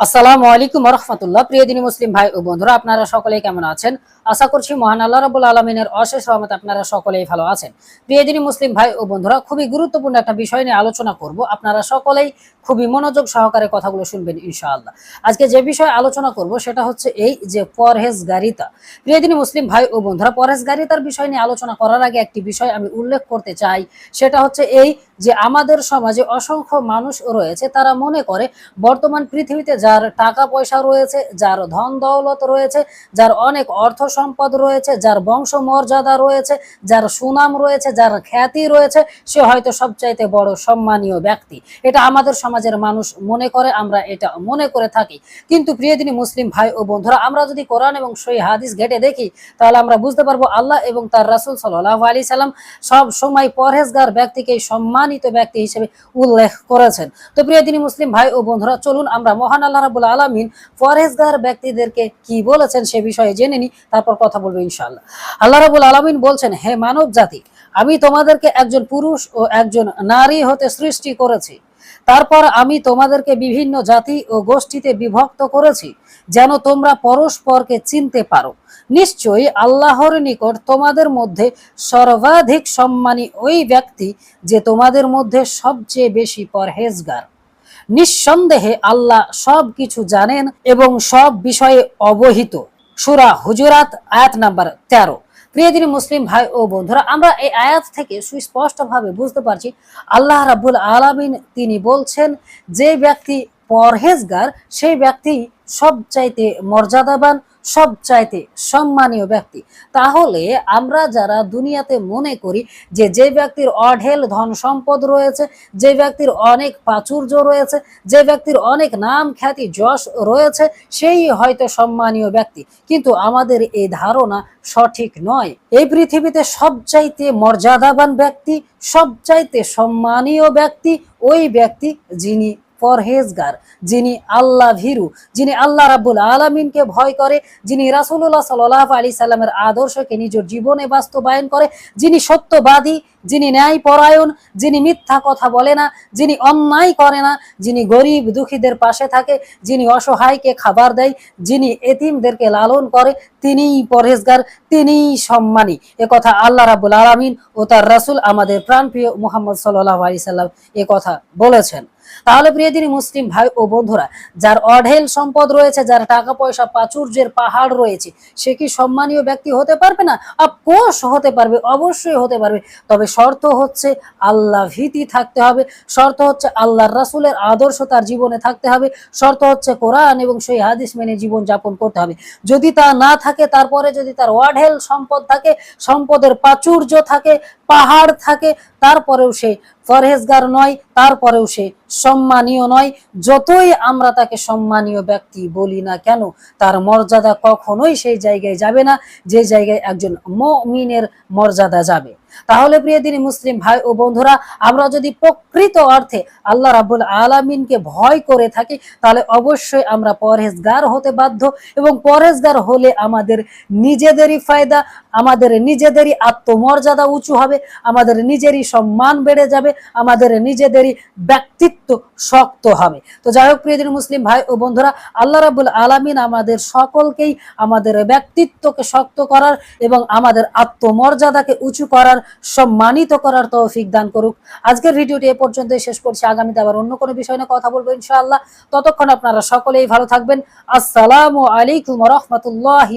আসসালামু আলাইকুম রহমতুল্লাহ। প্রিয় দিনী মুসলিম ভাই ও বন্ধুরা, আপনারা সকলেই কেমন আছেন? আশা করছি মহান আল্লাহ রাবুল আলমিনের অশেষ রহমত আপনারা সকলেই ভালো আছেন। প্রিয় দিনী মুসলিম ভাই ও বন্ধুরা, খুবই গুরুত্বপূর্ণ একটা বিষয় নিয়ে আলোচনা করব। আপনারা সকলেই খুবই মনোযোগ সহকারে কথাগুলো শুনবেন, ইনশাআল্লাহ। আজকে যে বিষয়ে আলোচনা করব সেটা হচ্ছে এই যে পরহেজগারিতা। প্রিয় দিনী মুসলিম ভাই ও বন্ধুরা, পরহেজগারিতার বিষয় নিয়ে আলোচনা করার আগে একটি বিষয় আমি উল্লেখ করতে চাই। সেটা হচ্ছে এই যে আমাদের সমাজে অসংখ্য মানুষ রয়েছে, তারা মনে করে বর্তমান পৃথিবীতে যার টাকা পয়সা রয়েছে, যার ধন দৌলত রয়েছে, যার অনেক অর্থ সম্পদ রয়েছে, যার বংশ মর্যাদা রয়েছে, যার সুনাম রয়েছে, যার খ্যাতি রয়েছে, সে হয়তো সবচাইতে বড় সম্মানীয় ব্যক্তি। এটা আমাদের সমাজের মানুষ মনে করে, আমরা এটা মনে করে থাকি। কিন্তু প্রিয়দিনী মুসলিম ভাই ও বন্ধুরা, আমরা যদি কোরআন এবং সই হাদিস ঘেটে দেখি, তাহলে আমরা বুঝতে পারব আল্লাহ এবং তার রাসুল সাল্লাহ আলি সাল্লাম সব সময় পরহেজগার ব্যক্তিকে সম্মানিত ব্যক্তি হিসেবে উল্লেখ করেছেন। তো প্রিয় তিনি মুসলিম ভাই ও বন্ধুরা, চলুন আমরা মহান আল্লাহ রাবুল আলমিন ফরেজগার ব্যক্তিদেরকে কি বলেছেন সে বিষয়ে জেনে নি তারপর কথা বলব ইনশাল্লাহ আল্লাহ রাবুল আলমিন বলছেন, হে মানব জাতি আমি তোমাদেরকে একজন পুরুষ ও একজন নারী হতে সৃষ্টি করেছি। তারপর আমি তোমাদেরকে বিভিন্ন জাতি ও গোষ্ঠীতে বিভক্ত করেছি, যেন তোমরা পরস্পরকে চিনতে পারো। নিশ্চয়ই আল্লাহর নিকট তোমাদের মধ্যে সর্বাধিক সম্মানী ওই ব্যক্তি যে তোমাদের মধ্যে সবচেয়ে বেশি পরহেজগার। নিঃসন্দেহে আল্লাহ সব কিছু জানেন এবং সব বিষয়ে অবহিত। সুরা হুজুরাত, আয়াত নাম্বার তেরো। প্রিয়দিনী মুসলিম ভাই ও বন্ধুরা, আমরা এই আয়াত থেকে সুস্পষ্টভাবে বুঝতে পারছি, আল্লাহ রাবুল আলমিন তিনি বলছেন, যে ব্যক্তি পরহেজগার, সেই ব্যক্তি সবচাইতে মর্যাদাবান সবচাইতে সম্মানীয় ব্যক্তি। তাহলে আমরা যারা দুনিয়াতে মনে করি যে যে ব্যক্তির অঢেল ধন সম্পদ রয়েছে, যে ব্যক্তির অনেক প্রাচুর্য রয়েছে, যে ব্যক্তির অনেক নাম খ্যাতি যশ রয়েছে, সেই হয়তো সম্মানীয় ব্যক্তি। কিন্তু আমাদের এই ধারণা সঠিক নয়। এই পৃথিবীতে সবচাইতে মর্যাদাবান ব্যক্তি, সবচাইতে সম্মানীয় ব্যক্তি ওই ব্যক্তি যিনি পরহেজগার, যিনি আল্লাহ ভীরু, যিনি আল্লাহ রাব্বুল আলমিনকে ভয় করে, যিনি রাসুল্লাহ সাল্লাহ আলি সাল্লামের আদর্শকে নিজের জীবনে বাস্তবায়ন করে, যিনি সত্যবাদী, যিনি ন্যায় পরায়ণ যিনি মিথ্যা কথা বলে না, যিনি অন্যায় করে না, যিনি গরিব দুঃখীদের পাশে থাকে, যিনি অসহায়কে খাবার দেয়, যিনি এতিমদেরকে লালন করে, তিনিই পরহেজগার, তিনিই সম্মানী। এ কথা আল্লাহ রাবুল আলমিন ও তার রাসুল আমাদের প্রাণপ্রিয় মুহাম্মদ সাল্লাহ আলি সাল্লাম এ কথা বলেছেন। তাহলে প্রিয়দিনী মুসলিম ভাই ও বন্ধুরা, যার অঢেল সম্পদ রয়েছে, যার টাকা পয়সা প্রাচুর্যের পাহাড় রয়েছে, সে কি সম্মানীয় ব্যক্তি হতে পারবে না? অফকোর্স হতে পারবে, অবশ্যই হতে পারবে। তবে শর্ত হচ্ছে আল্লাহ ভীতি থাকতে হবে, শর্ত হচ্ছে আল্লাহর রাসুলের আদর্শ তার জীবনে থাকতে হবে, শর্ত হচ্ছে কোরআন এবং সেই হাদিস মেনে জীবন যাপন করতে হবে। যদি তা না থাকে, তারপরে যদি তার অঢেল সম্পদ থাকে, সম্পদের প্রাচুর্য থাকে, পাহাড় থাকে, তারপরেও সে ফরহেজগার নয়, তারপরেও সে সম্মানীয় নয়। যতই আমরা তাকে সম্মানীয় ব্যক্তি বলি না কেন, তার মর্যাদা কখনোই সেই জায়গায় যাবে না। যে জায়গায় একজন মমিনের মর্যাদা যাবে। তাহলে প্রিয় দিনী মুসলিম ভাই ও বন্ধুরা, আমরা যদি প্রকৃত অর্থে আল্লাহ রাবুল আলমিনকে ভয় করে থাকি, তাহলে অবশ্যই আমরা পরহেজগার হতে বাধ্য এবং পরহেজগার হলে আমাদের নিজেদেরই ফায়দা, আমাদের নিজেদেরই আত্মমর্যাদা উঁচু হবে, আমাদের নিজেরই সম্মান বেড়ে যাবে, আমাদের নিজেদেরই ব্যক্তিত্ব শক্ত হবে। তো যাই হোক প্রিয় দিনী মুসলিম ভাই ও বন্ধুরা, আল্লাহ রাবুল আলমিন আমাদের সকলকেই আমাদের ব্যক্তিত্বকে শক্ত করার এবং আমাদের আত্মমর্যাদাকে উঁচু করার সম্মানিত করার তৌফিক দান করুক। আজকের ভিডিওটি এ পর্যন্ত শেষ করছি। আগামীতে আবার অন্য কোনো বিষয় নিয়ে কথা বলব ইনশাআল্লাহ। ততক্ষণ আপনারা সকলেই ভালো থাকবেন। আসসালামু আলাইকুম রহমতুল্লাহি